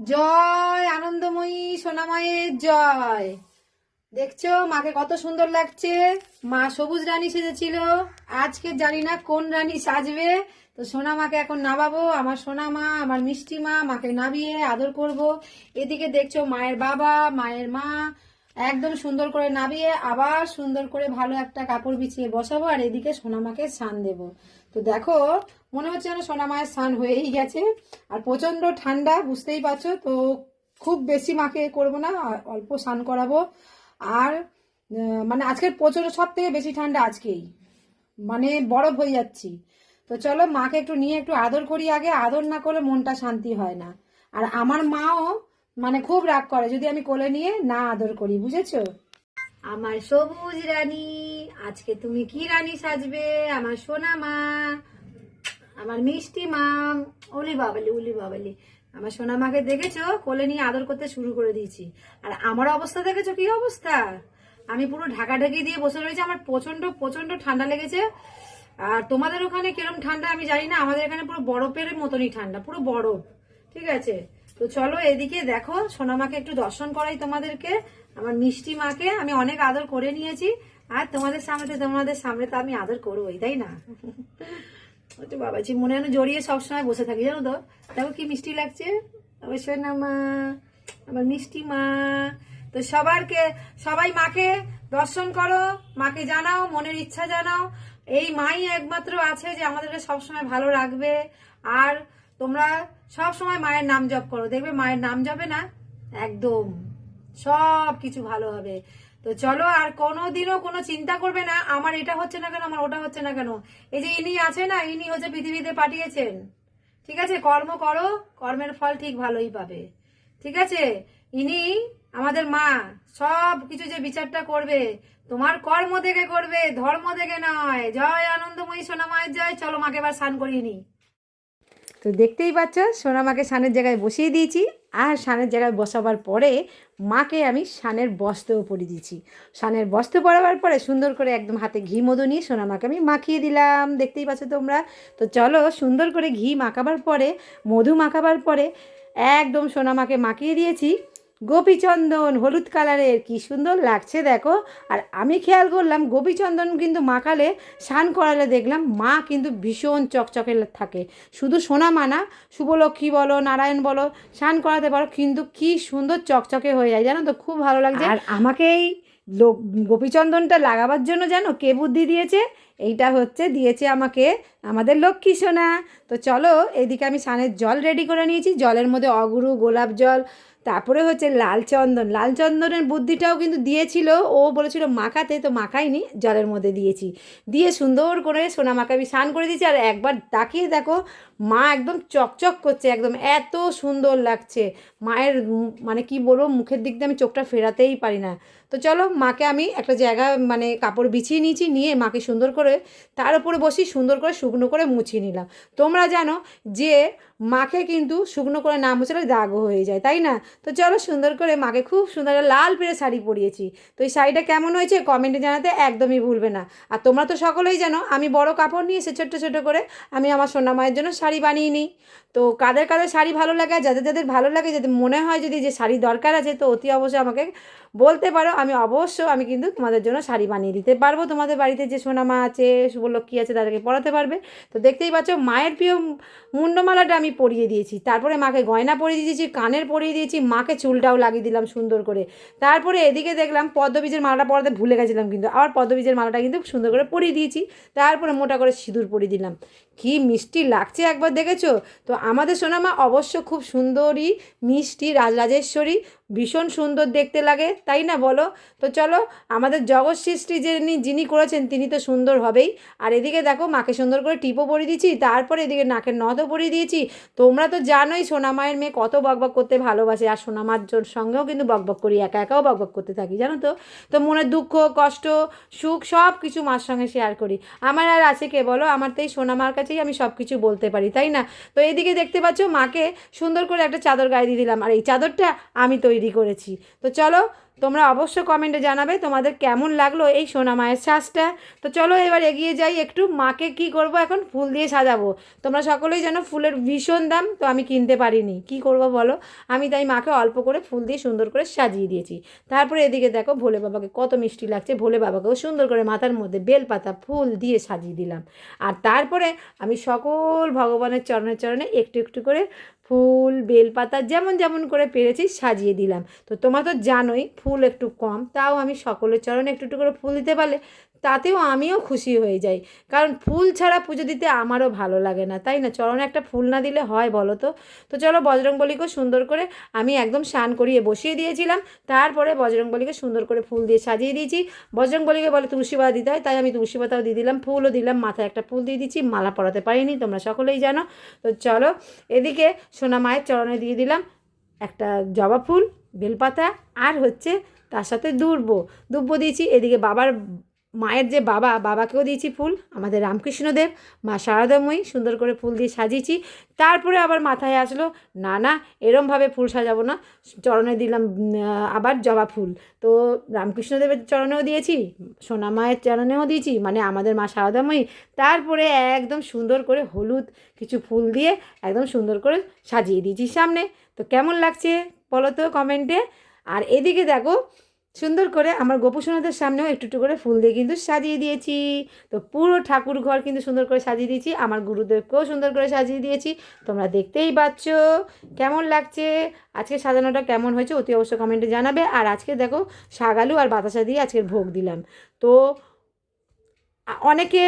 জয়, আনন্দময়ী সোনামায়ের জয়। দেখছ, মাকে কত সুন্দর লাগছে। মা সবুজ রানী সেজেছিল। আজকে জানি না কোন রানী সাজবে। তো সোনা মাকে এখন নামাবো। আমার সোনা মা আমার মিষ্টি মা মাকে নামিয়ে আদর করব। এদিকে দেখছ মায়ের বাবা, মায়ের মা একদম সুন্দর করে নামিয়ে আবার সুন্দর করে ভালো একটা কাপড় বিছিয়ে বসাবো। আর এদিকে সোনামাকে স্নান দেব। তো দেখো মনে হচ্ছে যেন সোনা মায়ের স্নান হয়েই গেছে। আর প্রচণ্ড ঠান্ডা, বুঝতেই পারছ? তো খুব বেশি মাকে করব না অল্প স্নান করাবো। আর মানে আজকের প্রচণ্ড সব থেকে বেশি ঠান্ডা আজকেই। মানে বরফ হয়ে যাচ্ছি। তো চলো, মাকে একটু নিয়ে একটু আদর করি আগে। আদর না করলে মনটা শান্তি হয় না। আর আমার মাও মানে খুব রাগ করে, যদি আমি কোলে নিয়ে না আদর করি, বুঝেছ? আমার সবুজ রানী, আজকে তুমি কি রানী সাজবে? আমার সোনা মা। আমার মিষ্টি মা ওলি বাবালি উলি বাবালি আমার সোনা মাকে দেখেছ? কোলে নিয়ে আদর করতে শুরু করে দিয়েছি। আর আমার অবস্থা দেখেছ? কি অবস্থা? আমি পুরো ঢাকা ঢাকি দিয়ে বসে রয়েছি। আমার প্রচণ্ড প্রচণ্ড ঠান্ডা লেগেছে। আর তোমাদের ওখানে কিরম ঠান্ডা আমি জানি না। আমাদের এখানে পুরো বরফের মতনই ঠান্ডা, পুরো বরফ। ঠিক আছে? তো চলো এদিকে দেখো সোনা মাকে একটু দর্শন করাই তোমাদেরকে। আমার মিষ্টি মাকে আমি অনেক আদর করে নিয়েছি। আর তোমাদের সামনে তোমাদের সামনে তো আমি আদর করবোই, তাই না? ওটা বাবাজি মনে হয় জড়িয়ে সবসময় বসে থাকি, জানো তো? দেখো কি মিষ্টি লাগছে। অবশ্যই না মা, আমার মিষ্টি মা। তো সবারকে, সবাই মাকে দর্শন করো, মাকে জানাও, মনের ইচ্ছা জানাও। এই মাই একমাত্র আছে যে আমাদেরকে সবসময় ভালো রাখবে। আর তোমরা সব সময় মায়ের নাম জপ করো। দেখবে মায়ের নাম জপে না, একদম সব কিছু ভালো হবে। তো চলো আর কোনোদিনও কোনো চিন্তা করবে না, আমার এটা হচ্ছে না কেন, আমার ওটা হচ্ছে না কেন। এই যে ইনি আছে না, ইনি হচ্ছে পৃথিবীতে পাঠিয়েছেন। ঠিক আছে, কর্ম করো, কর্মের ফল ঠিক ভালোই পাবে। ঠিক আছে, ইনি আমাদের মা, সব কিছু যে বিচারটা করবে, তোমার কর্ম থেকে করবে, ধর্ম থেকে নয়। জয় আনন্দময়ী সোনা মায়ের জয়, চলো মাকে এবার স্নান করিয়ে নিই। তো দেখতেই পাচ্ছ, সোনামাকে সানের জায়গায় বসিয়ে দিয়েছি, আর সানের জায়গায় বসাবার পরে মাকে আমি সানের বস্ত্রও পরিয়ে দিয়েছি। সানের বস্ত্র পরাবার পরে সুন্দর করে একদম হাতে ঘি মধু নিয়ে সোনামাকে আমি মাখিয়ে দিলাম। দেখতেই পাচ্ছ তোমরা? তো চলো সুন্দর করে ঘি মাখাবার পরে, মধু মাখাবার পরে একদম সোনামাকে মাখিয়ে দিয়েছি। গোপীচন্দন হলুদ কালারের, কি সুন্দর লাগছে দেখো। আর আমি খেয়াল করলাম, গোপীচন্দন কিন্তু মাখালে, স্নান করালে দেখলাম মা কিন্তু ভীষণ চকচকে থাকে। শুধু সোনা মানা শুভলক্ষ্মী বলো, নারায়ণ বলো, স্নান করাতে পারো, কিন্তু কি সুন্দর চকচকে হয়ে যায়, জানো তো? খুব ভালো লাগছে। আর আমাকেই লোক, গোপীচন্দনটা লাগাবার জন্য জানো কে বুদ্ধি দিয়েছে? এইটা হচ্ছে, দিয়েছে আমাকে আমাদের লক্ষ্মী সোনা। তো চলো, এদিকে আমি স্নানের জল রেডি করে নিয়েছি। জলের মধ্যে অগুরু, গোলাপ জল তারপরে হচ্ছে লাল চন্দন লাল চন্দনের বুদ্ধিটাও কিন্তু দিয়েছিল। ও বলেছিল, মাখাতে তো মাখাইনি, জলের মধ্যে দিয়েছি। দিয়ে সুন্দর করে সোনা মাখাবি স্নান করে দিয়েছি। আর একবার তাকিয়ে দেখো, মা একদম চকচক করছে, একদম এত সুন্দর লাগছে। মায়ের মানে কি বলব, মুখের দিক দিয়ে আমি চোখটা ফেরাতেই পারি না। তো চলো মাকে আমি একটা জায়গা মানে কাপড় বিছিয়ে নিয়েছি, নিয়ে মাকে সুন্দর করে, তার উপরে বসি সুন্দর করে শুকনো করে মুছিয়ে নিলাম। তোমরা জানো যে মাকে কিন্তু শুকনো করে না মুছলে দাগ হয়ে যায়, তাই না? তো চলো সুন্দর করে মাকে খুব সুন্দর লাল পেরে শাড়ি পরিয়েছি। তো এই শাড়িটা কেমন হয়েছে কমেন্টে জানাতে একদমই ভুলবে না। আর তোমরা তো সকলেই জানো, আমি বড় কাপড় নিয়ে এসে ছোট্ট ছোটো করে আমি আমার সোনা মায়ের জন্য শাড়ি বানিয়ে নিই। তো কাদের কাদের শাড়ি ভালো লাগে, যাদের যাদের ভালো লাগে, যদি মনে হয় যদি যে শাড়ি দরকার আছে, তো অতি অবশ্যই আমাকে বলতে পারো। আমি অবশ্য আমি কিন্তু তোমাদের জন্য শাড়ি বানিয়ে দিতে পারব। তোমাদের বাড়িতে যে সোনামা আছে শুভলক্ষ্মী আছে, তাদেরকে পরাতে পারবে। তো দেখতেই পাচ্ছ, মায়ের প্রিয় মুন্ডমালাটা আমি পরিয়ে দিয়েছি। তারপরে মাকে গয়না পরিয়ে দিয়েছি, কানের পরিয়ে দিয়েছি, মাকে চুলটাও লাগিয়ে দিলাম সুন্দর করে। তারপরে এদিকে দেখলাম, পদ্মবীজের মালাটা পরাতে ভুলে গেছিলাম কিন্তু, আবার পদ্মবীজের মালাটা কিন্তু সুন্দর করে পরিয়ে দিয়েছি। তারপরে মোটা করে সিঁদুর পরিয়ে দিলাম। কি মিষ্টি লাগছে একবার দেখেছ? তো আমাদের সোনামা অবশ্য খুব সুন্দরী মিষ্টি রাজরাজেশ্বরী। ভীষণ সুন্দর দেখতে লাগে, তাই না বলো? তো চলো, আমাদের জগৎ সৃষ্টি যিনি যিনি করেছেন, তিনি তো সুন্দর হবেই। আর এদিকে দেখো, মাকে সুন্দর করে টিপও পরিয়ে দিয়েছি, তারপরে এদিকে নাকের নথও পরিয়ে দিয়েছি। তোমরা তো জানোই সোনামায়ের মেয়ে কত বকবক করতে ভালোবাসে, আর সোনামার সঙ্গেও কিন্তু বকবক করি, একা একাও বকবক করতে থাকি, জানো তো? তো মনের দুঃখ, কষ্ট, সুখ, সব কিছু মার সঙ্গে শেয়ার করি। আমার আর আছে কে বলো? আমার তো এই সোনামার কাছেই আমি সব কিছু বলতে পারি, তাই না? তো এদিকে দেখতে পাচ্ছ, মাকে সুন্দর করে একটা চাদর গায়ে দিয়ে দিলাম, আর এই চাদরটা আমি তৈরি করেছি। তো চলো, তোমরা অবশ্য কমেন্টে জানাবে তোমাদের কেমন লাগল এই সোনা মায়ের শ্বাসটা। তো চলো এবার এগিয়ে যাই একটু, মাকে কি করব এখন? ফুল দিয়ে সাজাবো। তোমরা সকলেই জানো ফুলের ভীষণ দাম, তো আমি কিনতে পারিনি। কি করব বলো? আমি তাই মাকে অল্প করে ফুল দিয়ে সুন্দর করে সাজিয়ে দিয়েছি। তারপরে এদিকে দেখো ভোলে বাবাকে কত মিষ্টি লাগছে। ভোলে বাবাকেও সুন্দর করে মাথার মধ্যে বেলপাতা, ফুল দিয়ে সাজিয়ে দিলাম। আর তারপরে আমি সকল ভগবানের চরণে চরণে একটু একটু করে ফুল, বেলপাতা যেমন যেমন করে পেরেছি সাজিয়ে দিলাম। তো তোমরা তো জানোই ফুল একটু কম, তাও আমি সকলের চরণে একটু একটু করে ফুল দিতে পারলে তাতেও আমিও খুশি হয়ে যাই। কারণ ফুল ছাড়া পুজো দিতে আমারও ভালো লাগে না, তাই না? চরণে একটা ফুল না দিলে হয় বলো তো? তো চলো বজরংবলীকেও সুন্দর করে আমি একদম স্নান করিয়ে বসিয়ে দিয়েছিলাম, তারপরে বজরংবলীকে সুন্দর করে ফুল দিয়ে সাজিয়ে দিয়েছি। বজরংবলীকে বলে তুলসী পাতা দিতে হয়, তাই আমি তুলসী পাতাও দিয়ে দিলাম, ফুলও দিলাম, মাথায় একটা ফুল দিয়ে দিচ্ছি মালা পরাতে পারিনি, তোমরা সকলেই জানো। তো চলো এদিকে সোনা মায়ের চরণে দিয়ে দিলাম একটা জবা ফুল, বেলপাতা, আর হচ্ছে তার সাথে দুর্ব। দুব্ব দিয়েছি, এদিকে বাবার মায়ের যে বাবা, বাবাকেও দিয়েছি ফুল, আমাদের রামকৃষ্ণদেব, মা শারদাময়ী, সুন্দর করে ফুল দিয়ে সাজিয়েছি। তারপরে আবার মাথায় আসলো, না না, এরমভাবে ফুল সাজাবো না, চরণে দিলাম আবার জবা ফুল। তো রামকৃষ্ণদেবের চরণেও দিয়েছি, সোনা মায়ের চরণেও দিয়েছি মানে আমাদের মা শারদাময়ী। তারপরে একদম সুন্দর করে হলুদ কিছু ফুল দিয়ে একদম সুন্দর করে সাজিয়ে দিয়েছি সামনে। তো কেমন লাগছে বলো তো কমেন্টে? আর এদিকে দেখো সুন্দর করে আমার গোপুসোনাদের সামনেও একটু একটু করে ফুল দিয়ে কিন্তু সাজিয়ে দিয়েছি। তো পুরো ঠাকুর ঘর কিন্তু সুন্দর করে সাজিয়ে দিয়েছি, আমার গুরুদেবকেও সুন্দর করে সাজিয়ে দিয়েছি। তোমরা দেখতেই পাচ্ছ কেমন লাগছে, আজকে সাজানোটা কেমন হয়েছে অতি অবশ্য কমেন্টে জানাবে। আর আজকে দেখো শাগালু আর বাতাসা দিয়ে আজকের ভোগ দিলাম। তো অনেকে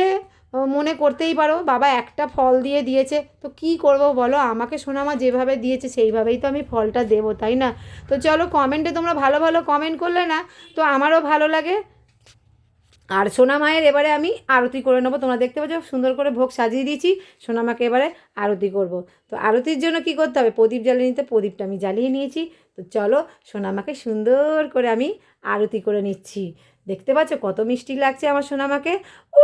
মনে করতেই পারো, বাবা একটা ফল দিয়ে দিয়েছে। তো কি করব বলো? আমাকে সোনামা যেভাবে দিয়েছে, সেইভাবেই তো আমি ফলটা দেবো, তাই না? তো চলো কমেন্টে তোমরা ভালো ভালো কমেন্ট করলে না, তো আমারও ভালো লাগে। আর সোনা মায়ের এবারে আমি আরতি করে নেব। তোমরা দেখতে পাচ্ছ, সুন্দর করে ভোগ সাজিয়ে দিয়েছি। সোনা মাকে এবারে আরতি করব। তো আরতির জন্য কি করতে হবে? প্রদীপ জ্বালিয়ে নিতে, প্রদীপটা আমি জ্বালিয়ে নিয়েছি। তো চলো সোনামাকে সুন্দর করে আমি আরতি করে নিচ্ছি। দেখতে পাচ্ছ কত মিষ্টি লাগছে আমার সোনামাকে? উ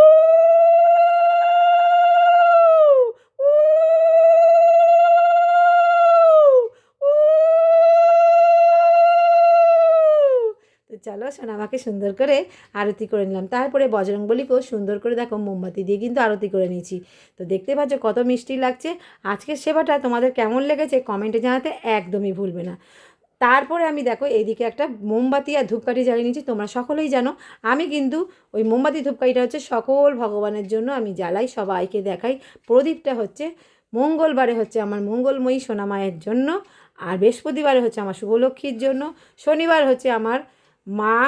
চলো সোনামাকে সুন্দর করে আরতি করে নিলাম। তারপরে বজরংবলীকেও সুন্দর করে দেখো মোমবাতি দিয়ে কিন্তু আরতি করে নিয়েছি। তো দেখতে পাচ্ছ কত মিষ্টি লাগছে। আজকের সেবাটা তোমাদের কেমন লেগেছে কমেন্টে জানাতে একদমই ভুলবে না। তারপরে আমি দেখো এইদিকে একটা মোমবাতি আর ধূপকাঠি জ্বালিয়ে নিয়েছি, তোমরা সকলেই জানো। আমি কিন্তু ওই মোমবাতি, ধূপকাঠিটা হচ্ছে সকল ভগবানের জন্য আমি জ্বালাই, সবাইকে দেখাই। প্রদীপটা হচ্ছে মঙ্গলবারে হচ্ছে আমার মঙ্গলময়ী সোনামায়ের জন্য, আর বৃহস্পতিবারে হচ্ছে আমার শুভলক্ষ্মীর জন্য। শনিবার হচ্ছে আমার মা,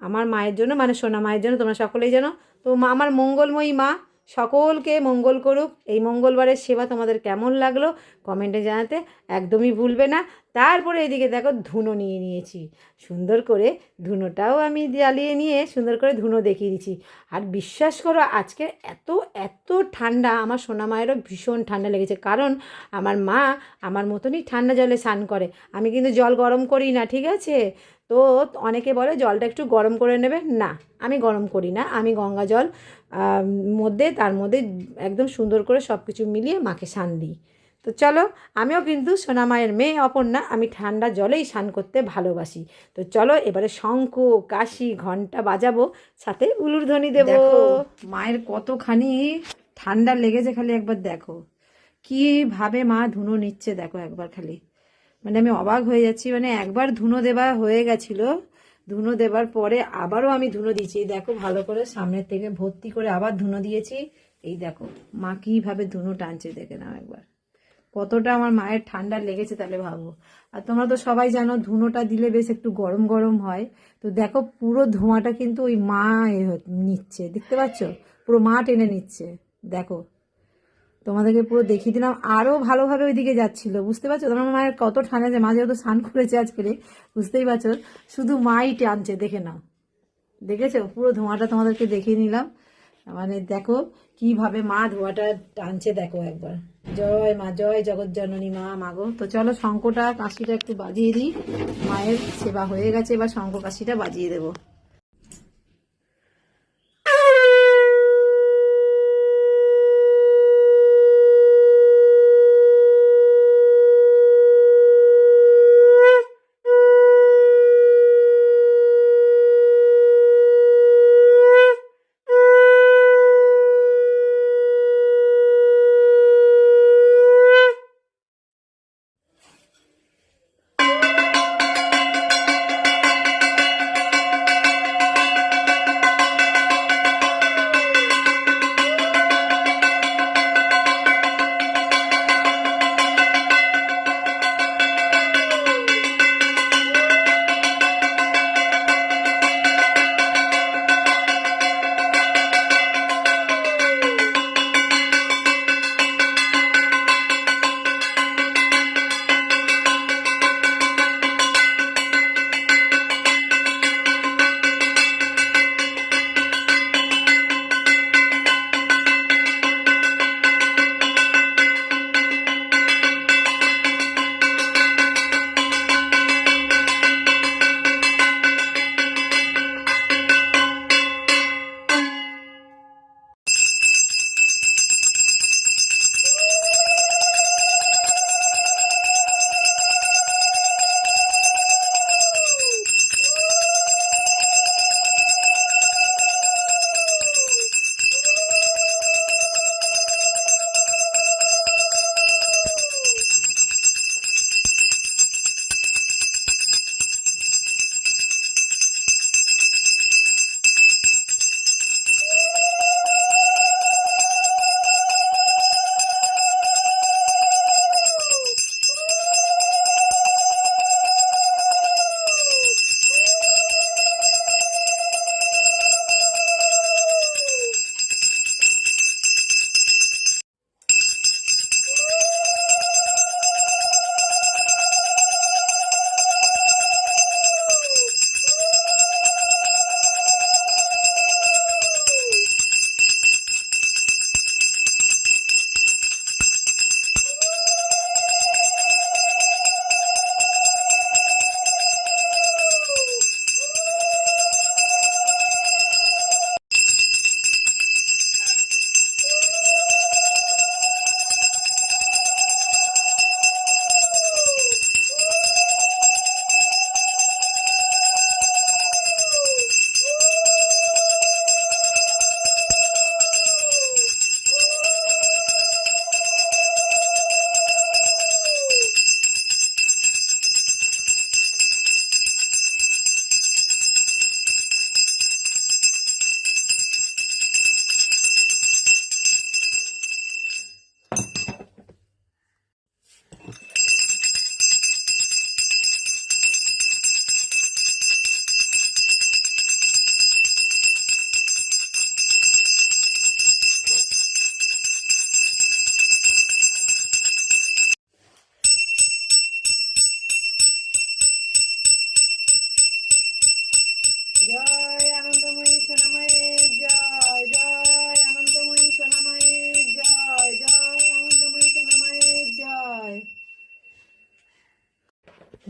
আমার মায়ের জন্য মানে সোনা মায়ের জন্য, তোমরা সকলেই জানো। তো মা, আমার মঙ্গলময়ী মা সকলকে মঙ্গল করুক। এই মঙ্গলবারের সেবা তোমাদের কেমন লাগল কমেন্টে জানাতে একদমই ভুলবে না। তারপরে এদিকে দেখো ধুনো নিয়ে নিয়েছি। সুন্দর করে ধুনোটাও আমি জ্বালিয়ে নিয়ে সুন্দর করে ধুনো দেখিয়ে দিচ্ছি। আর বিশ্বাস করো আজকে এত এত ঠান্ডা, আমার সোনা মায়েরও ভীষণ ঠান্ডা লেগেছে। কারণ আমার মা আমার মতনই ঠান্ডা জলে স্নান করে। আমি কিন্তু জল গরম করি না, ঠিক আছে? তো অনেকে বলে জলটা একটু গরম করে নেবে। না, আমি গরম করি না। আমি গঙ্গা জল মধ্যে, তার মধ্যে একদম সুন্দর করে সব কিছু মিলিয়ে মাকে স্নান দিই। তো চলো, আমিও কিন্তু সোনা মায়ের মেয়ে, অপর্ণা, আমি ঠান্ডা জলেই স্নান করতে ভালোবাসি। তো চলো, এবারে শঙ্খ, কাশি, ঘণ্টা বাজাবো, সাথে উলুর ধ্বনি দেবো। মায়ের কতখানি ঠান্ডা লেগেছে খালি একবার দেখো। কীভাবে মা ধুনো নিচ্ছে দেখো একবার খালি। মানে আমি অবাক হয়ে যাচ্ছি মানে একবার ধুনো দেওয়া হয়ে গেছিল ধুনো দেবার পরে আবারও আমি ধুনো দিয়েছি। দেখো, ভালো করে সামনের থেকে ভর্তি করে আবার ধুনো দিয়েছি। এই দেখো, মা কীভাবে ধুনো টানছে, দেখে নাও একবার। কতটা আমার মায়ের ঠান্ডা লেগেছে তাহলে ভাবো। আর তোমরা তো সবাই জানো, ধুনোটা দিলে বেশ একটু গরম গরম হয়। তো দেখো, পুরো ধোঁয়াটা কিন্তু ওই মা নিচ্ছে। দেখতে পাচ্ছ? পুরো মা টেনে নিচ্ছে। দেখো তোমাদেরকে পুরো দেখিয়ে দিলাম। আরও ভালোভাবে ওইদিকে যাচ্ছিল, বুঝতে পারছ? তোমার মায়ের কত ঠান্ডা যে মা যেহেতু স্নান করেছে আজকে বুঝতেই পারছ? শুধু মাই টানছে, দেখে নাও। দেখেছ? পুরো ধোঁয়াটা তোমাদেরকে দেখিয়ে নিলাম। মানে দেখো কীভাবে মা ধোঁয়াটা টানছে, দেখো একবার। জয় মা, জয় জগৎ জননী মা মাগো তো চলো শঙ্কটা কাশিটা একটু বাজিয়ে দিই। মায়ের সেবা হয়ে গেছে, এবার শঙ্খ কাশিটা বাজিয়ে দেবো।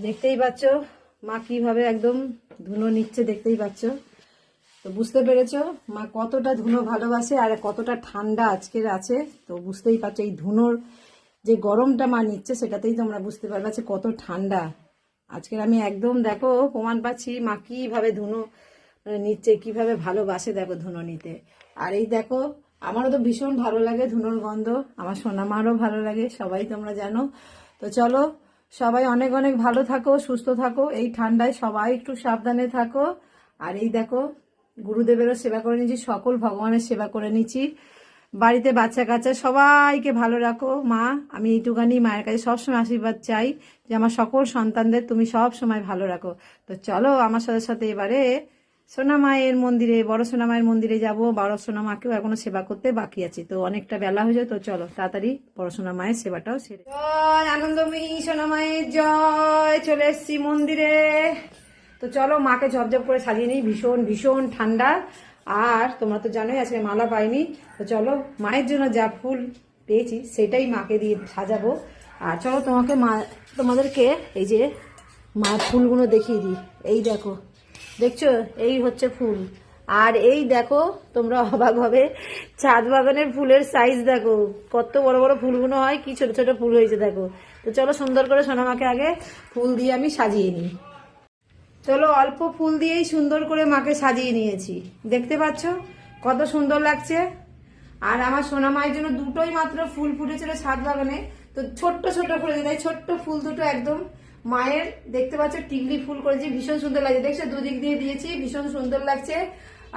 দেখতেই পাচ্ছ, মা কীভাবে একদম ধুনো নিচ্ছে দেখতেই পাচ্ছ। তো বুঝতে পেরেছ, মা কতটা ধুনো ভালোবাসে আর কতটা ঠান্ডা আজকের আছে, তো বুঝতেই পারছ এই ধুনোর যে গরমটা মা নিচ্ছে সেটাতেই তোমরা বুঝতে পারবে যে কত ঠান্ডা। আজকের আমি একদম দেখো প্রমাণ পাচ্ছি মা কীভাবে ধুনো নিচ্ছে, কীভাবে ভালোবাসে দেখো ধুনো নিতে। আর এই দেখো, আমারও তো ভীষণ ভালো লাগে ধুনোর গন্ধ, আমার সোনা মারও ভালো লাগে, সবাই তোমরা জানো। তো চলো সবাই অনেক অনেক ভালো থাকো, সুস্থ থাকো। এই ঠান্ডায় সবাই একটু সাবধানে থাকো। আর এই দেখো, গুরুদেবেরও সেবা করে নিচ্ছি সকল ভগবানের সেবা করে নিচ্ছি বাড়িতে বাচ্চা কাচ্চা সবাইকে ভালো রাখো। মা, আমি এইটুকানি মায়ের কাছে সবসময় আশীর্বাদ চাই যে আমার সকল সন্তানদের তুমি সব সময় ভালো রাখো। তো চলো আমার সাথে সাথে এবারে সোনা মায়ের মন্দিরে, বড় সোনা মায়ের মন্দিরে যাব, বড় সোনা মাকেও এখনও সেবা করতে বাকি আছে। তো অনেকটা বেলা হয়ে যায়, তো চলো তাড়াতাড়ি বড় সোনা মায়ের সেবাটাও সেরে জয় আনন্দময়ী সোনা মায়ের জয়, চলে এসছি মন্দিরে। তো চলো মাকে ঝপঝপ করে সাজিয়ে নিই, ভীষণ ভীষণ ঠান্ডা। আর তোমরা তো জানোই আজকে মালা পাইনি, তো চলো মায়ের জন্য যা ফুল পেয়েছি সেটাই মাকে দিয়ে সাজাবো। আর চলো তোমাকে মা, তোমাদেরকে এই যে মা ফুলগুলো দেখিয়ে দিই। এই দেখো দেখছ? এই হচ্ছে ফুল। আর এই দেখো, তোমরা অবাক হবে, ছাদ বাগানের ফুলের সাইজ দেখো। কত বড় বড় ফুলগুলো হয়, কি ছোট ছোট ফুল হয়েছে দেখো। তো চলো সুন্দর করে সোনামাকে আগে, ফুল দিয়ে আমি সাজিয়ে নিই। চলো অল্প ফুল দিয়েই সুন্দর করে মাকে সাজিয়ে নিয়েছি। দেখতে পাচ্ছ? কত সুন্দর লাগছে। আর আমার সোনা মায়ের জন্য দুটোই মাত্র ফুল ফুটেছিল ছাদ বাগানে। তো ছোট্ট ছোট্ট ফুলেছে তাই ছোট্ট ফুল দুটো একদম মায়ের দেখতে পাচ্ছ, টিকলি ফুল করেছি, ভীষণ সুন্দর লাগছে। দেখছ, দুদিক দিয়ে দিয়েছি, ভীষণ সুন্দর লাগছে।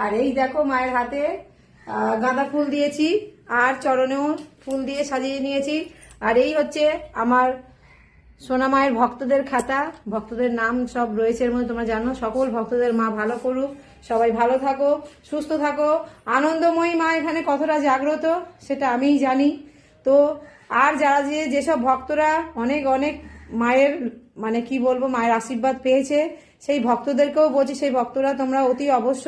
আর এই দেখো, মায়ের হাতে গাঁদা ফুল দিয়েছি, আর চরণেও ফুল দিয়ে সাজিয়ে নিয়েছি। আর এই হচ্ছে আমার সোনা মায়ের ভক্তদের খাতা। ভক্তদের নাম সব রয়েছে এর মধ্যে, তোমরা জানো। সকল ভক্তদের মা ভালো করুক, সবাই ভালো থাকো, সুস্থ থাকো। আনন্দময়ী মা এখানে কতটা জাগ্রত, সেটা আমিই জানি। তো আর যারা যে যেসব ভক্তরা অনেক অনেক মায়ের মানে কি বলব, মায়ের আশীর্বাদ পেয়েছে। সেই ভক্তদেরকেও বলছি, সেই ভক্তরা তোমরা অতি অবশ্য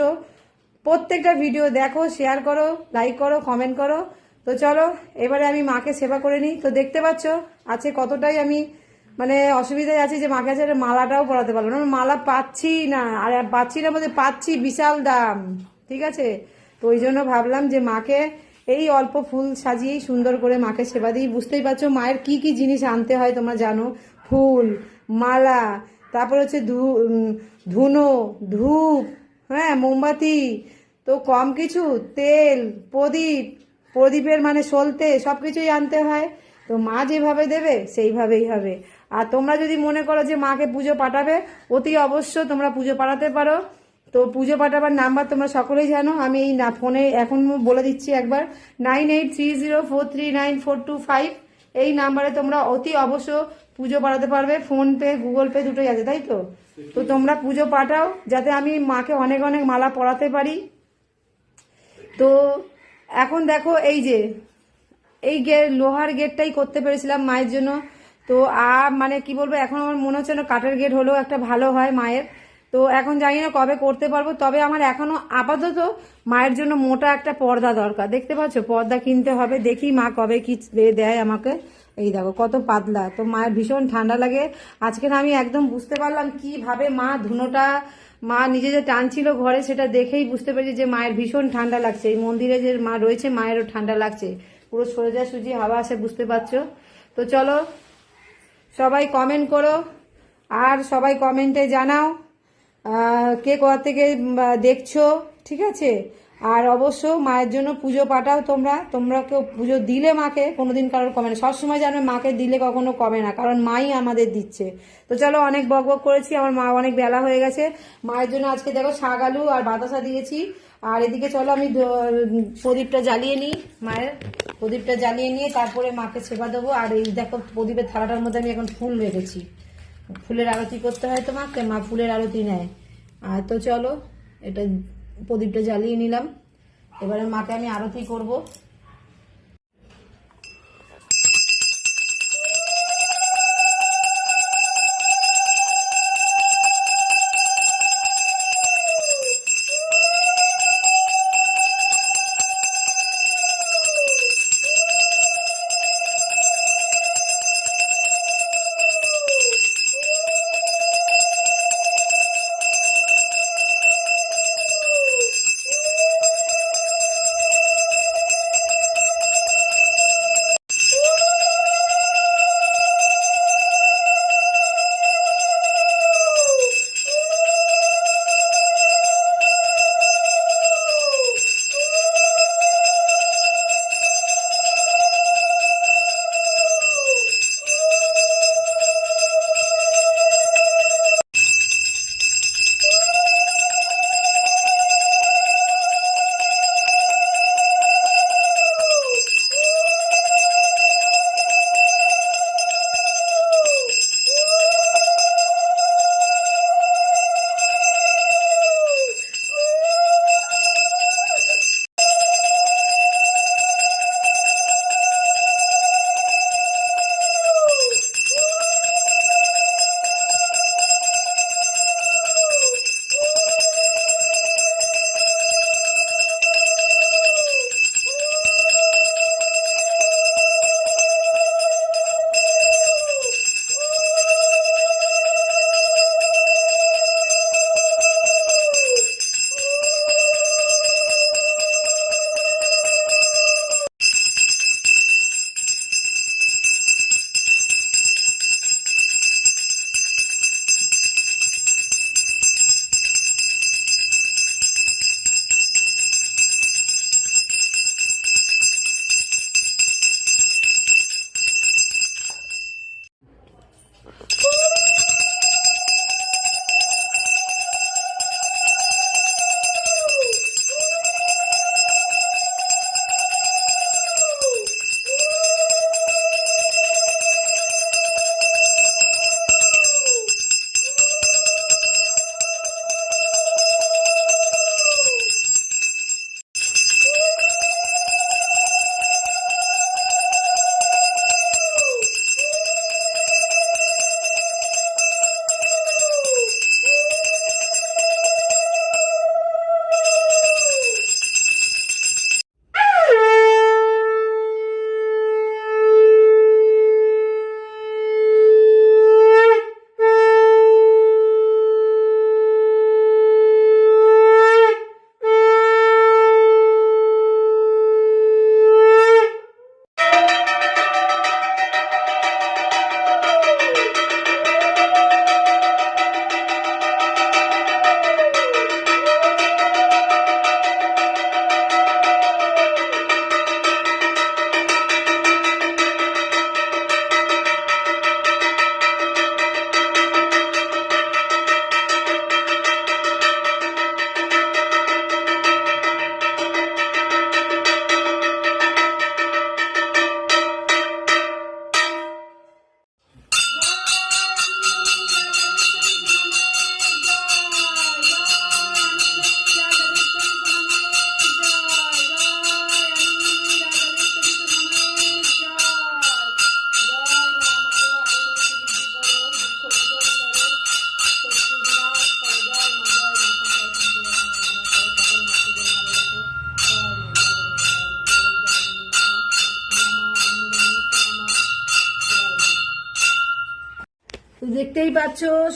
প্রত্যেকটা ভিডিও দেখো শেয়ার করো লাইক করো কমেন্ট করো। তো চলো, এবারে আমি মাকে সেবা করে নিই। তো দেখতে পাচ্ছ আছে কতটাই আমি মানে অসুবিধায় আছি যে মাকে আছে মালাটাও পরাতে পারব না। মালা পাচ্ছি না, আর পাচ্ছি না বলতে পাচ্ছি বিশাল দাম, ঠিক আছে? তো ওই জন্য ভাবলাম যে মাকে এই অল্প ফুল সাজিয়েই সুন্দর করে মাকে সেবা দিই। বুঝতেই পারছ, মায়ের কি কি জিনিস আনতে হয় তোমরা জানো? ফুল মালা, তারপর হচ্ছে ধু- ধুনো, ধূপ হ্যাঁ মোমবাতি, তো কম কিছু, তেল, প্রদীপ, প্রদীপের মানে সলতে সব কিছুই আনতে হয়। তো মা যেভাবে দেবে, সেইভাবেই হবে। আর তোমরা যদি মনে করো যে মাকে পুজো পাঠাবে, অতি অবশ্য তোমরা পুজো পাঠাতে পারো। তো পুজো পাঠাবার নাম্বার তোমরা সকলেই জানো। আমি এই না, ফোনে এখন বলে দিচ্ছি একবার। Nine eight three zero four three nine four two five. এই নাম্বারে তোমরা অতি অবশ্য পুজো পাঠাতে পারবে ফোনপে গুগল পে দুটোই আছে তাই তো? তো তোমরা পুজো পাঠাও যাতে আমি মাকে অনেক অনেক মালা পড়াতে পারি। তো এখন দেখো এই যে এই গেট লোহার গেটটাই করতে পেরেছিলাম মায়ের জন্য। তো আর মানে কি বলব এখন আমার মনে হচ্ছে না কাঠের গেট হলেও একটা ভালো হয় মায়ের। তো এখন জানি না কবে করতে পারব, তবে আমার এখনও আপাতত মায়ের জন্য মোটা একটা পর্দা দরকার। দেখতে পাচ্ছ? পর্দা কিনতে হবে, দেখি মা কবে কি দেয় আমাকে। এই দেখো, কত পাতলা। তো মায়ের ভীষণ ঠান্ডা লাগে। আজকে না আমি একদম বুঝতে পারলাম কীভাবে মা ধুনোটা, মা নিজে যে টানছিল ঘরে সেটা দেখেই বুঝতে পেরেছি যে মায়ের ভীষণ ঠান্ডা লাগছে। এই মন্দিরে যে মা রয়েছে, মায়েরও ঠান্ডা লাগছে। পুরো সোজা সুজি হাওয়া আসে, বুঝতে পারছ? তো চলো, সবাই কমেন্ট করো, আর সবাই কমেন্টে জানাও। কে কোথা থেকে দেখছ, ঠিক আছে? আর অবশ্য মায়ের জন্য পুজো পাঠাও তোমরা। তোমরা কেউ পুজো দিলে মাকে, কোনোদিন কারোর কমে না। সবসময় জানো, মাকে দিলে কখনো কমে না, কারণ মাই আমাদের দিচ্ছে। তো চলো, অনেক বক বক করেছি, আমার মা অনেক বেলা হয়ে গেছে। মায়ের জন্য আজকে দেখো শাক, আলু আর বাতাসা দিয়েছি। আর এদিকে চলো, আমি প্রদীপটা জ্বালিয়ে নিই, মায়ের। প্রদীপটা জ্বালিয়ে নিয়ে তারপরে মাকে সেবা দেবো। আর এই দেখো, প্রদীপের থালাটার মধ্যে আমি এখন ফুল রেখেছি। ফুলের আরতি করতে হয় তোমাকে, মা ফুলের আরতি নেয়। আর তো চলো, এটা প্রদীপটা জ্বালিয়ে নিলাম। এবারে মাকে আমি আরতি করব।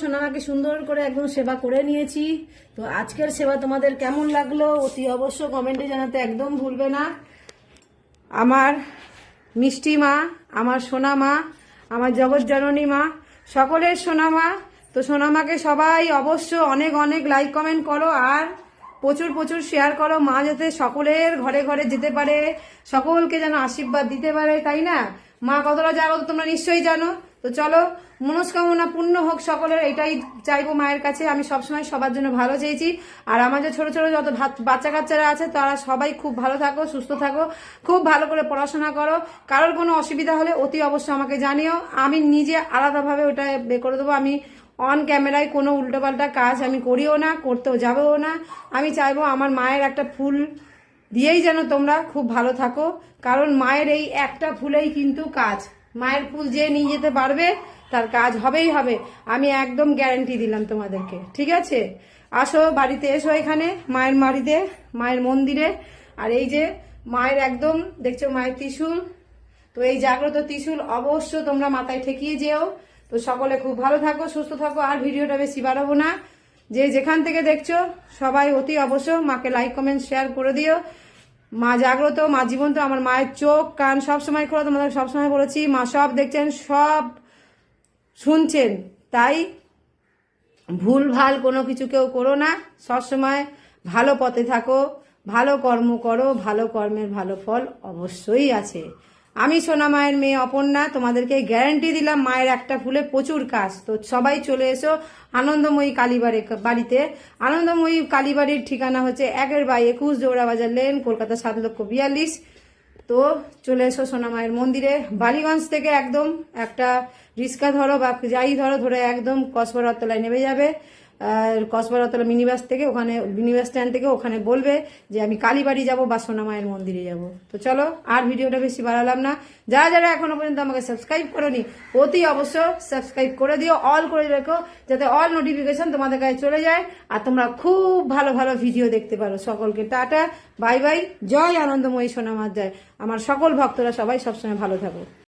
সোনামাকে সুন্দর করে একদম সেবা করে নিয়েছি। তো আজকের সেবা তোমাদের কেমন লাগল অতি অবশ্য কমেন্টে জানাতে একদম ভুলবে না। আমার মিষ্টি মা, আমার সোনা মা, আমার জগৎ জননী মা, সকলের সোনা মা। তো সোনা মাকে সবাই অবশ্য অনেক অনেক লাইক কমেন্ট করো আর প্রচুর প্রচুর শেয়ার করো। মা যাতে সকলের ঘরে ঘরে যেতে পারে, সকলকে যেন আশীর্বাদ দিতে পারে, তাই না? মা কতটা জাগত তোমরা নিশ্চয়ই জানো। তো চলো, মনস্কামনা পূর্ণ হোক সকলের, এটাই চাইব মায়ের কাছে। আমি সবসময় সবার জন্য ভালো চেয়েছি। আর আমাদের ছোট ছোট যত বাচ্চা কাচ্চারা আছে, তারা সবাই খুব ভালো থাকো, সুস্থ থাকো, খুব ভালো করে পড়াশোনা করো। কারোর কোনো অসুবিধা হলে অতি অবশ্যই আমাকে জানিও। আমি নিজে আলাদাভাবে ওটা করে দেবো। আমি অন ক্যামেরায় কোনো উল্টোপাল্টা কাজ আমি করিও না, করতেও যাবেও না। আমি চাইব আমার মায়ের একটা ফুল দিয়েই যেন তোমরা খুব ভালো থাকো। কারণ মায়ের এই একটা ফুলেই কিন্তু কাজ। মায়ের ফুল যে নিয়ে যেতে পারবে, তার কাজ হবেই হবে। আমি একদম গ্যারান্টি দিলাম তোমাদেরকে, ঠিক আছে? আসো, বাড়িতে এসো এখানে, মায়ের বাড়িতে মায়ের মন্দিরে। আর এই যে মায়ের একদম, দেখছ মায়ের ত্রিশূল? তো এই জাগ্রত ত্রিশূল অবশ্য তোমরা মাথায় ঠেকিয়ে যেও। তো সকলে খুব ভালো থাকো, সুস্থ থাকো, আর ভিডিওটা বেশি বাড়াবো না। যে যেখান থেকে দেখছ, সবাই অতি অবশ্য মাকে লাইক কমেন্ট শেয়ার করে দিও। মা জাগ্রত, মা জীবন্ত, আমার মায়ের চোখ, কান সব সময় খোলা, তোমাদের সবসময় বলেছি, মা সব দেখছেন, সব শুনছেন। তাই ভুল, ভালো কোনো কিছু কেউ করো না। সবসময় ভালো পথে থাকো, ভালো কর্ম করো, ভালো কর্মের ভালো ফল অবশ্যই আছে। আমি সোনা মায়ের মেয়ে অপর্ণা, তোমাদেরকে গ্যারান্টি দিলাম মায়ের একটা ফুলে প্রচুর কাজ। তো সবাই চলে এসো আনন্দময়ী কালীবাড়ি বাড়িতে। আনন্দময়ী কালীবাড়ির ঠিকানা হচ্ছে একের বাই একুশ জোড়াবাজার লেন কলকাতা সাত লক্ষ বিয়াল্লিশ। তো চলে এসো সোনামায়ের মন্দিরে। বালিগঞ্জ থেকে একদম একটা রিক্সা ধরো বা যাই ধরো, ধরে একদম কসবর কসবরতলায় নেমে যাবে। কসবরতলা মিনি বাস থেকে ওখানে মিনি বাস স্ট্যান্ড থেকে ওখানে বলবে যে আমি কালীবাড়ি যাব বা সোনামায়ের মন্দিরে যাব। তো চলো, আর ভিডিওটা বেশি বাড়ালাম না। যারা যারা এখনও পর্যন্ত আমাকে সাবস্ক্রাইব করোনি, অতি অবশ্য সাবস্ক্রাইব করে দিও অল করে রেখো, যাতে অল নোটিফিকেশন তোমাদের কাছে চলে যায়। আর তোমরা খুব ভালো ভালো ভিডিও দেখতে পারো। সকলকে টাটা, বাই বাই, জয় আনন্দময়ী সোনামার জয়। আমার সকল ভক্তরা সবাই সবসময় ভালো থাকো।